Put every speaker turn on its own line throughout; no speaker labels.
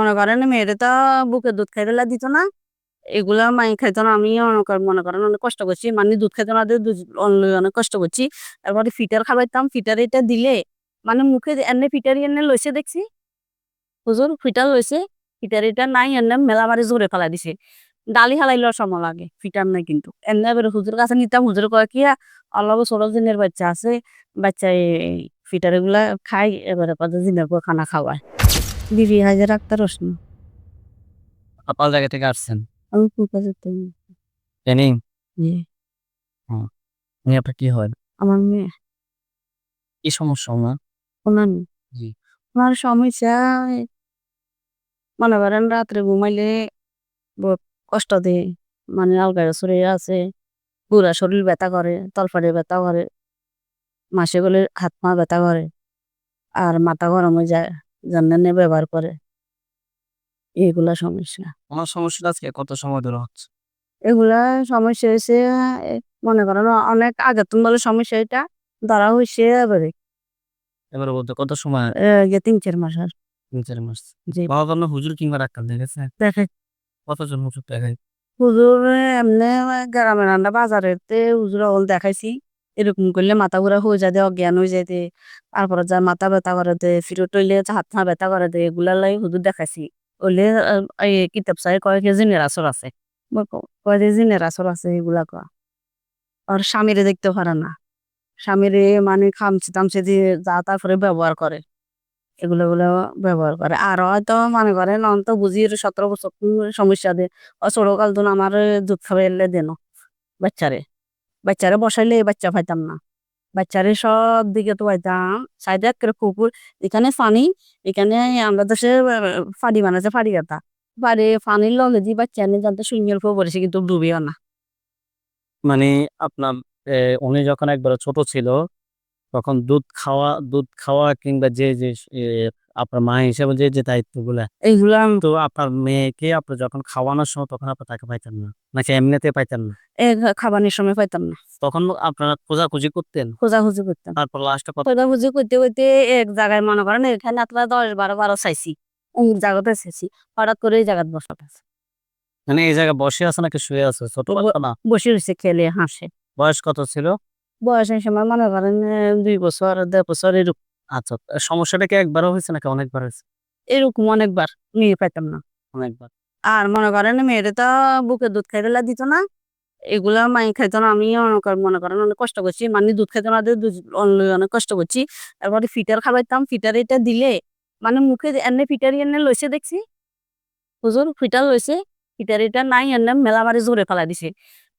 মনে করেন মেয়েরে তো বুকে দুধ খাইতে লা দিত না। এগুলা মাই খাইতো না আমি করেন মনে করেন অনেক কষ্ট করছি। মানে দুধ খাইতো না অনেক কষ্ট করছি। তারপরে ফিটার খাবাইতাম ফিটার এটা দিলে মানে মুখে এনে ফিটার এনে লইছে দেখছি। হুজুর, ফিটার লইছে, ফিটার এটা নাই, এনে মেলা মারি জোরে ফেলা দিছে। ডালি হালাইলে সময় লাগে, ফিটার নাই কিন্তু। এনে এবার হুজুর কাছে নিতাম, হুজুর কয় কি অল্প ছোট দিনের বাচ্চা আছে, বাচ্চা ফিটার এগুলা খাই এবারে কত দিনের পর খানা খাওয়ায়? বিবি হাজার রাখতে রসুন
আপনার জায়গা থেকে আসছেন।
আমি যেতাম
জানি।
ইয়ে,
উনি আপনার কি হয়?
আমার মেয়ে।
কি সমস্যা ওনার?
ওনার
জি।
ওনার সমস্যা মনে করেন রাত্রে ঘুমাইলে কষ্ট দেয়। মানে আলগায় সরে আছে পুরা শরীর ব্যথা করে তলফাড়ে ব্যথা করে মাসে গেলে হাত পা ব্যথা করে আর মাথা গরম হয়ে যায়। জান্নানে ব্যবহার করে। এগুলা সমস্যা।
ওনার সমস্যাটা আজকে কত সময় ধরে হচ্ছে?
এগুলা সমস্যা হয়েছে মনে করেন অনেক আগে তুমি বলে সমস্যা এটা ধরা হয়েছে এবারে।
এবারে বলতে কত সময়?
ইয়ে তিন চার মাস আর।
তিন চার মাস।
জি।
বাবা জন্য হুজুর কিংবা ডাক্তার দেখেছে?
দেখে।
কতজন হুজুর দেখায়?
হুজুর এমনি গ্রামের রান্না বাজারের তে হুজুর দেখাইছি। এরকম করলে মাথা ঘুরা হয়ে দে, অজ্ঞান হয়ে দে তারপরে যা মাথা ব্যথা করে দে ফিরত হইলে হাত পা ব্যথা করে দে এগুলা লাই হুজুর দেখাইছি। ওলে এই কিতাব চাই কয় কেজি নিরাসর আছে? কয় কেজি নিরাসর আছে এগুলা কয়? আর স্বামীরে দেখতে পারে না। স্বামীরে মানে খামচি টামচি দিয়ে যা তারপরে ব্যবহার করে। এগুলো গুলো ব্যবহার করে। আর হয়তো মনে করে নন তো বুঝি সতেরো বছর সমস্যা দে। ও ছোটকাল তো আমার দুধ খাওয়াইলে দেন বাচ্চারে। বাচ্চারে বসাইলে বাচ্চা পাইতাম না। বাচ্চারে সব দিকে তো পাইতাম, সাইডে একটা কুকুর, এখানে পানি এখানে আমরা তো সে ফাড়ি বানাচ্ছে ফাড়ি কাটা ফাড়ি পানির লগে দিয়ে বাচ্চা নিয়ে জানতে শূন্যের উপর পড়েছে কিন্তু ডুবিও না।
মানে আপনার উনি যখন একবার ছোট ছিল তখন দুধ খাওয়া দুধ খাওয়া কিংবা যে যে আপনার মা হিসেবে যে যে দায়িত্বগুলা
এইগুলো
তো আপনার মেয়েকে আপনি যখন খাওয়ানোর সময় তখন আপনি তাকে পাইতেন না? নাকি এমনিতে পাইতেন না?
খাবারের সময় পাইতাম না।
তখন আপনারা খোঁজাখুঁজি করতেন?
খোঁজাখুঁজি করতেন
তারপর লাস্টে
খোঁজাখুঁজি করতে করতে এক জায়গায় মনে করেন এখানে আপনার দশ বারো বারো চাইছি। অমুক জায়গাতে চাইছি। হঠাৎ করে এই জায়গায় বসা
মানে এই জায়গায় বসে আছে নাকি শুয়ে আছে? ছোট না?
বসে রয়েছে খেলে হাসে।
বয়স কত ছিল?
বয়সের সময় মনে করেন দুই বছর দেড় বছর এরকম।
আচ্ছা সমস্যাটা কি একবারও হয়েছে নাকি অনেকবার হয়েছে?
এরকম অনেকবার মেয়ে পাইতাম না।
অনেকবার।
আর মনে করেন মেয়েরে তো বুকে দুধ খাইতে লা দিত না। এগুলা মাই খাইতো না আমি অনেক মনে করেন অনেক কষ্ট করছি। মানে দুধ খাইতো না অনেক কষ্ট করছি। তারপরে ফিটার খাবাইতাম ফিটার এটা দিলে মানে মুখে এনে ফিটার এনে লইছে দেখছি। হুজুর ফিটার লইছে ফিটার এটা নাই এনে মেলা মারি জোরে ফেলা দিছে।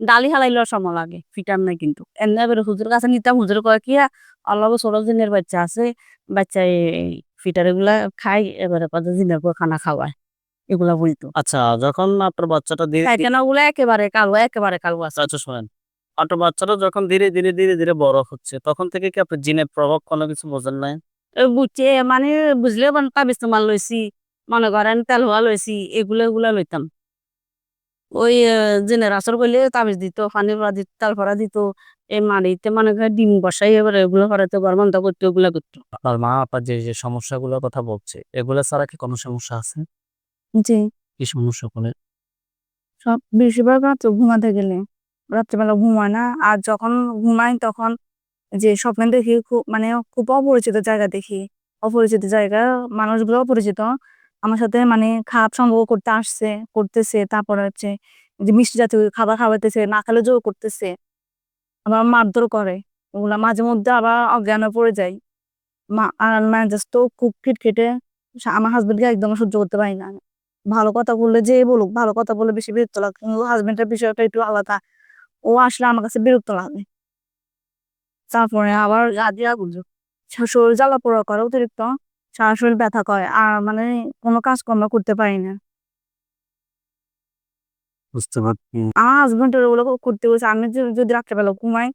ডালি হালাইলে সময় লাগে ফিটার নাই কিন্তু। এনে এবার হুজুর কাছে নিতাম হুজুর কয় কি অল্প ছোট দিনের বাচ্চা আছে বাচ্চা ফিটার এগুলা খাই এবারে কত দিনের পর খানা খাওয়ায়? এগুলা বলতো।
আচ্ছা যখন আপনার বাচ্চাটা ধীরে ধীরে
পায়খানা গুলো একেবারে কালো একেবারে কালো আছে।
আচ্ছা শোনেন। আপনার বাচ্চাটা যখন ধীরে ধীরে ধীরে ধীরে বড় হচ্ছে তখন থেকে কি আপনার জিনের প্রভাব কোনো কিছু বোঝেন নাই?
এ বুঝছে মানে বুঝলেও মানে তাবিজ তোমার লইছি মনে করেন তেল হওয়া লইছি এগুলো এগুলা লইতাম। ওই জেনের আসর করলে তাবিজ দিত পানি ভরা দিত তাল ভরা দিত এই মাড়িতে মানে করেন ডিম বসাই এবার এগুলো করাতে ঘর বন্ধ করতে ওগুলা করতো
আপনার মা আপনার যে যে সমস্যাগুলোর কথা বলছে এগুলো ছাড়া কি কোনো সমস্যা আছে?
জি
কি সমস্যা করে
সব বেশিরভাগ রাত্রে ঘুমাতে গেলে রাত্রেবেলা ঘুমায় না আর যখন ঘুমাই তখন যে স্বপ্ন দেখি খুব মানে খুব অপরিচিত জায়গা দেখি অপরিচিত জায়গা মানুষগুলো অপরিচিত আমার সাথে মানে খারাপ সম্পর্ক করতে আসছে, করতেছে, তারপরে হচ্ছে যে মিষ্টি জাতীয় খাবার খাওয়াতেছে না খেলে জোর করতেছে। আবার মারধর করে। ওগুলা মাঝে মধ্যে আবার অজ্ঞান পড়ে যায়। মা আর তো খুব খিটখিটে আমার হাজবেন্ডকে একদম সহ্য করতে পারি না। ভালো কথা বললে যে বলুক, ভালো কথা বললে বেশি বিরক্ত লাগে। কিন্তু হাজবেন্ডের বিষয়টা একটু আলাদা। ও আসলে আমার কাছে বিরক্ত লাগে। তারপরে আবার গাদিয়া বুঝো শরীর জ্বালা পোড়া করে অতিরিক্ত। সারা শরীর ব্যথা করে। আর মানে কোনো কাজকর্ম করতে পারি না।
বুঝতে পারছি।
আমার হাজবেন্ডের ওগুলো করতে বলছে। আমি যদি- রাত্রেবেলা ঘুমাই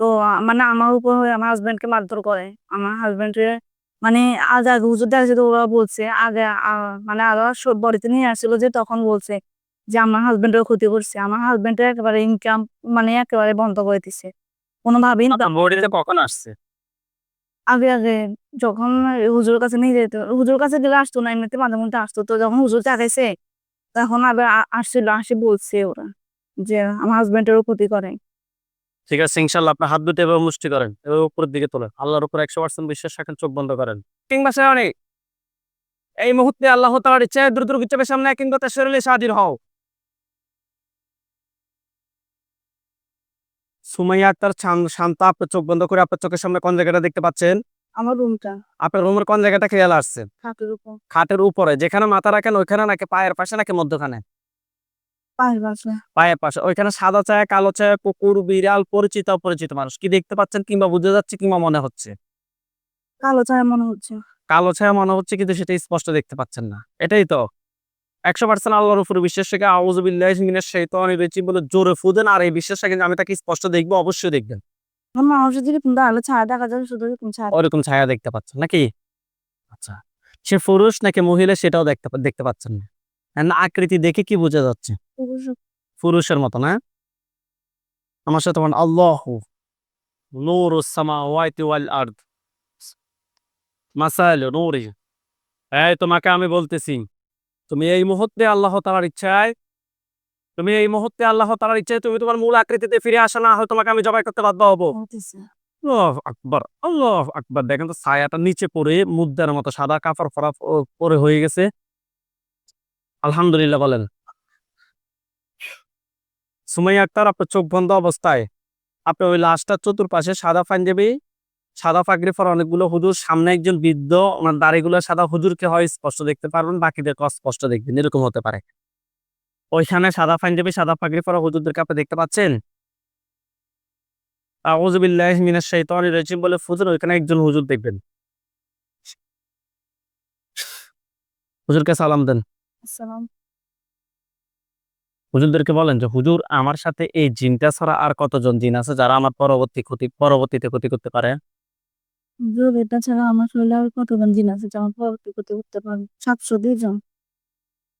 তো মানে আমার উপর হয়ে আমার হাজবেন্ডকে মারধর করে। আমার হাজবেন্ডের মানে আজ আগে হুজুর দেখা যেত ওরা বলছে আগে আহ, মানে আরও সব বাড়িতে নিয়ে আসছিল যে তখন বলছে যে আমার হাজবেন্ডের ক্ষতি করছে। আমার হাজবেন্ডের একেবারে ইনকাম মানে একেবারে বন্ধ করে দিছে। কোনোভাবেই
কখন আসছে?
আগে আগে যখন হুজুর কাছে নিয়ে যেত হুজুরের কাছে গেলে আসতো না এমনিতে মাঝে মধ্যে আসতো। তো যখন হুজুর চাকাইছে তখন আবার আসছিল আসে বলছে ওরা যে আমার হাজবেন্ডেরও ক্ষতি করে।
ঠিক আছে ইনশাল্লাহ আপনার হাত দুটো এবার মুষ্টি করেন এবার উপরের দিকে তোলেন। আল্লাহর উপর একশো পার্সেন্ট বিশ্বাস রাখেন চোখ বন্ধ করেন। কিংবা সে অনেক এই মুহূর্তে আল্লাহ তালার ইচ্ছায় দ্রুত উচ্চাপের সামনে কিংবা তার শরীরে হাজির হও। সুমাইয়া আক্তার শান্ত আপনার চোখ বন্ধ করে আপনার চোখের সামনে কোন জায়গাটা দেখতে পাচ্ছেন?
আমার রুমটা।
আপনার রুমের কোন জায়গাটা খেয়াল আসছে?
খাটের উপর।
খাটের উপরে যেখানে মাথা রাখেন ওইখানে নাকি পায়ের পাশে নাকি মধ্যখানে?
পায়ের পাশে।
পায়ের পাশে ওইখানে সাদা চায়া কালো চায়া কুকুর বিড়াল পরিচিত অপরিচিত মানুষ। কি দেখতে পাচ্ছেন কিংবা বুঝে যাচ্ছে কিংবা মনে হচ্ছে?
কালো ছায়া মনে হচ্ছে।
কালো ছায়া মনে হচ্ছে কিন্তু সেটা স্পষ্ট দেখতে পাচ্ছেন না। এটাই তো। একশো পার্সেন্ট আল্লাহর উপরে বিশ্বাস রেখে আউজবিল্লাহ অনিরুচি বলে জোরে ফুদেন আর এই বিশ্বাস রাখেন আমি তাকে স্পষ্ট দেখব অবশ্যই দেখবেন।
মানুষের দিকে দাঁড়ালে ছায়া দেখা যাবে শুধু
ওরকম ছায়া। দেখতে পাচ্ছেন নাকি? আচ্ছা সে পুরুষ নাকি মহিলা সেটাও দেখতে দেখতে পাচ্ছেন না। আকৃতি দেখে কি বোঝা যাচ্ছে? পুরুষের মতো না আমার সাথে বলেন আল্লাহ নূর সামাওয়াতি ওয়াল আরদ। মাসাল নূরি। এই তোমাকে আমি বলতেছি তুমি এই মুহূর্তে আল্লাহ তাআলার ইচ্ছায় তুমি এই মুহূর্তে আল্লাহ তাআলার ইচ্ছায় তুমি তোমার মূল আকৃতিতে ফিরে আসা না হয় তোমাকে আমি জবাই করতে বাধ্য হব।
হতেছে।
আল্লাহ আকবার আল্লাহ আকবার। দেখেন তো ছায়াটা নিচে পড়ে মুদ্রার মতো সাদা কাপড় ফরা পরে হয়ে গেছে। আলহামদুলিল্লাহ বলেন। সুমাইয়া আক্তার আপনার চোখ বন্ধ অবস্থায়। আপনি ওই লাশটার চতুর্পাশে সাদা পাঞ্জাবি সাদা পাগড়ি পরা অনেকগুলো হুজুর সামনে একজন বৃদ্ধ ওনার দাড়িগুলো সাদা হুজুরকে হয় স্পষ্ট দেখতে পারবেন বাকিদেরকে অস্পষ্ট দেখবেন এরকম হতে পারে। ওইখানে সাদা পাঞ্জাবি সাদা পাগড়ি পরা হুজুরদেরকে আপনি দেখতে পাচ্ছেন? আউযুবিল্লাহি মিনাশ শাইতানির রাজিম বলে ফুজুর ওইখানে একজন হুজুর দেখবেন। হুজুরকে সালাম দেন। হুজুরদেরকে বলেন যে হুজুর আমার সাথে এই জিনটা ছাড়া আর কতজন জিন আছে যারা আমার পরবর্তী ক্ষতি পরবর্তীতে ক্ষতি করতে পারে?
হুজুর এটা ছাড়া আমার শরীরে আর কতজন জিন আছে যে আমার পরবর্তী ক্ষতি করতে পারবে? সাতশো দুই জন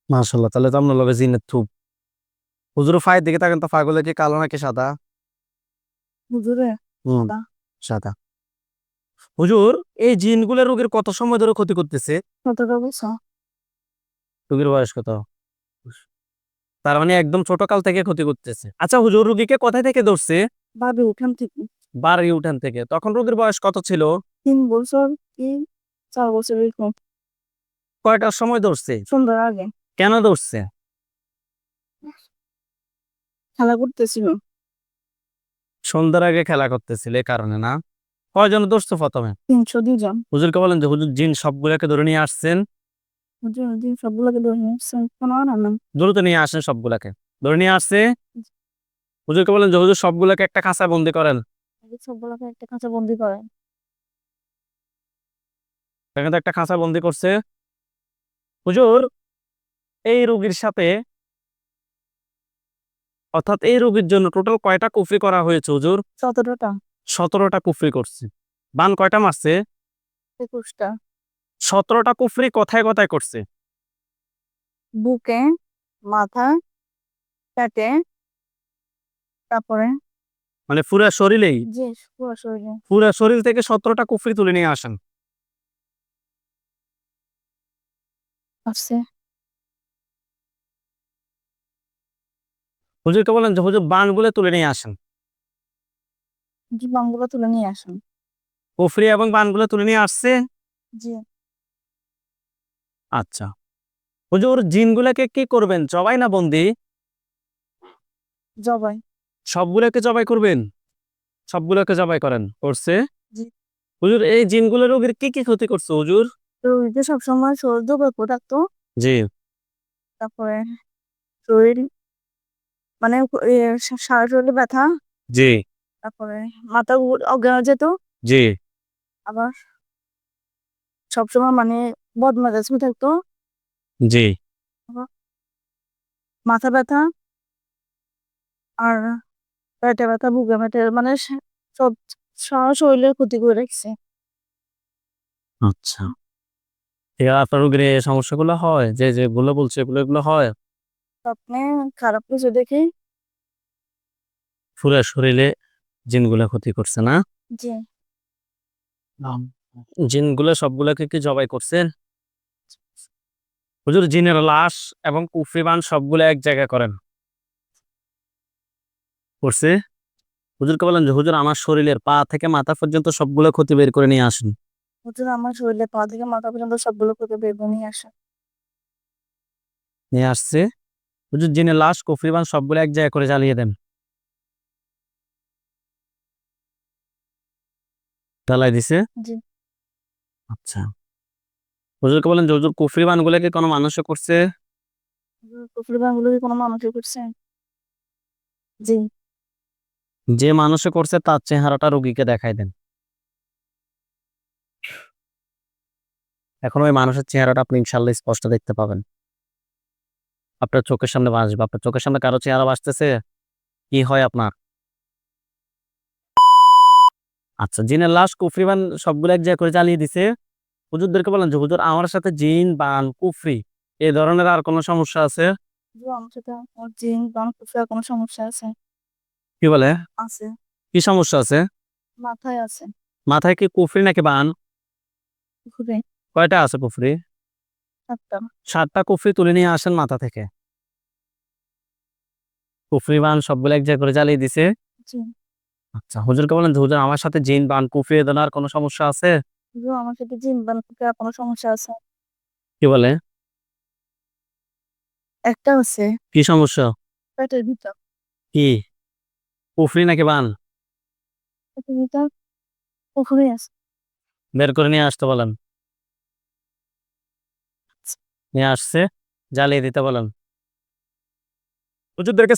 মাশাল্লাহ তাহলে তো আপনার লগে জিনের থুপ। হুজুর ফায়ের দিকে তাকেন তো ফাগুলো কি কালো নাকি সাদা?
হুজুরে
হুম
সাদা।
সাদা। হুজুর এই জিনগুলো রোগীর কত সময় ধরে ক্ষতি করতেছে?
কতটা বছর
রোগীর বয়স কত? তার মানে একদম ছোট কাল থেকে ক্ষতি করতেছে। আচ্ছা হুজুর রোগীকে কোথায় থেকে ধরছে?
উঠান থেকে।
বাড়ি উঠান থেকে। তখন রোগীর বয়স কত ছিল?
তিন বছর কি চার বছর এরকম?
কয়টার সময় ধরছে?
সুন্দর আগে।
কেন ধরছে?
খেলা করতেছিল।
সন্ধ্যার আগে খেলা করতেছিল এই কারণে না? কয়জন ধরছে প্রথমে?
তিনশো দুই জন
হুজুরকে বলেন যে হুজুর জিন সবগুলোকে ধরে নিয়ে আসছেন?
হুজুর দিন সবগুলোকে ধরে নিয়ে আসছেন। কোনো আর
দ্রুত নিয়ে আসেন সবগুলাকে। ধরে নিয়ে আসছে? হুজুরকে বলেন যে হুজুর সবগুলোকে একটা খাঁচা বন্দি করেন
সবগুলোকে একটা খাঁচা বন্দি করে
এখানে তো একটা খাঁচায় বন্দি করছে। হুজুর এই রোগীর সাথে অর্থাৎ এই রোগীর জন্য টোটাল কয়টা কুফরি করা হয়েছে হুজুর?
সতেরোটা।
সতেরোটা কুফরি করছে। বান কয়টা মারছে?
একুশটা।
সতেরোটা কুফরি কোথায় কোথায় করছে?
বুকে মাথা পেটে তারপরে
মানে পুরা শরীরেই?
যে পুরো শরীরে।
পুরা শরীর থেকে সতেরোটা কুফরি তুলে নিয়ে আসেন।
আসছে
হুজুরকে বলেন যে হুজুর বানগুলো তুলে নিয়ে আসেন।
যে বাংগুলো তুলে নিয়ে আসুন।
কুফরি এবং বানগুলো তুলে নিয়ে আসছে?
জি।
আচ্ছা। হুজুর জিনগুলাকে কি করবেন জবাই না বন্দি?
জবাই।
সবগুলোকে জবাই করবেন? সবগুলোকে জবাই করেন করছে?
জি।
হুজুর এই জিনগুলো রোগীর কি কি ক্ষতি করছে হুজুর?
যে সবসময় শরীর দুর্বল থাকতো।
জি।
তারপরে শরীর মানে এ, সা- সারা শরীরে ব্যথা।
জি।
তারপরে মাথা ঘুর- অজ্ঞান হয়ে যেত।
জি।
আবার সবসময় মানে বদমেজাজ হয়ে থাকতো।
জি।
মাথা ব্যথা আর পেটে ব্যথা বুকে ব্যথা মানে সা- সব সারা শরীরের ক্ষতি করে রাখছে।
আচ্ছা। আপনার রোগীর এই সমস্যাগুলো হয়? যে যেগুলো বলছে এগুলো এগুলো হয়?
স্বপ্নে খারাপ কিছু দেখে।
পুরো শরীরে জিনগুলা ক্ষতি করছে না? জিনগুলো সবগুলোকে কি জবাই করছেন হুজুর জিনের লাশ এবং কুফরিবান সবগুলো এক জায়গায় করেন। করছে? হুজুরকে বলেন যে হুজুর আমার শরীরের পা থেকে মাথা পর্যন্ত সবগুলো ক্ষতি বের করে নিয়ে আসেন।
হুজুর আমার শরীরে পা থেকে মাথা পর্যন্ত সবগুলো বের করে নিয়ে আসে।
নিয়ে আসছে। হুজুর লাশ কুফরিবান সবগুলো এক জায়গায় করে জ্বালিয়ে দেন। জ্বালাই দিছে?
জি।
আচ্ছা। হুজুরকে বলেন যে হুজুর কুফরিবান গুলোকে কোনো মানুষে করছে?
কুফরি বাংগুলো কি কোনো মানুষই করছে? জি।
যে মানুষে করছে তার চেহারাটা রোগীকে দেখাই দেন। এখন ওই মানুষের চেহারাটা আপনি ইনশাল্লাহ স্পষ্ট দেখতে পাবেন। আপনার চোখের সামনে বাসবে আপনার চোখের সামনে কারও চেহারা বাসতেছে কি হয় আপনার? আচ্ছা জিনের লাশ কুফরিবান সবগুলো এক জায়গায় করে জ্বালিয়ে দিছে। হুজুরদেরকে বলেন যে হুজুর আমার সাথে জিন বান কুফরি এই ধরনের আর কোনো সমস্যা আছে?
হুজুর আমার সাথে আমার জিন বান কুফরি কোনো সমস্যা আছে।
কি বলে?
আছে।
কি সমস্যা আছে?
মাথায় আছে।
মাথায় কি কুফরি নাকি বান?
কুফরি।
কয়টা আছে কুফরি? সাতটা। কুফরি তুলে নিয়ে আসেন মাথা থেকে। কুফরি বান সবগুলো এক জায়গায় করে জ্বালিয়ে দিছে। আচ্ছা হুজুরকে বলেন হুজুর আমার সাথে জিন বান কুফরি আর কোনো সমস্যা আছে?
হুজুর আমার সাথে জিন বান কুফরি কোনো সমস্যা আছে।
কি বলে?
একটা আছে।
কি সমস্যা?
পেটের ভিতর।
কি? কুফরি নাকি বান?
পেটের ভিতর কুফরি আছে।
বের করে নিয়ে আসতে বলেন। নিয়ে আসছে জ্বালিয়ে দিতে বলেন। হুজুরদেরকে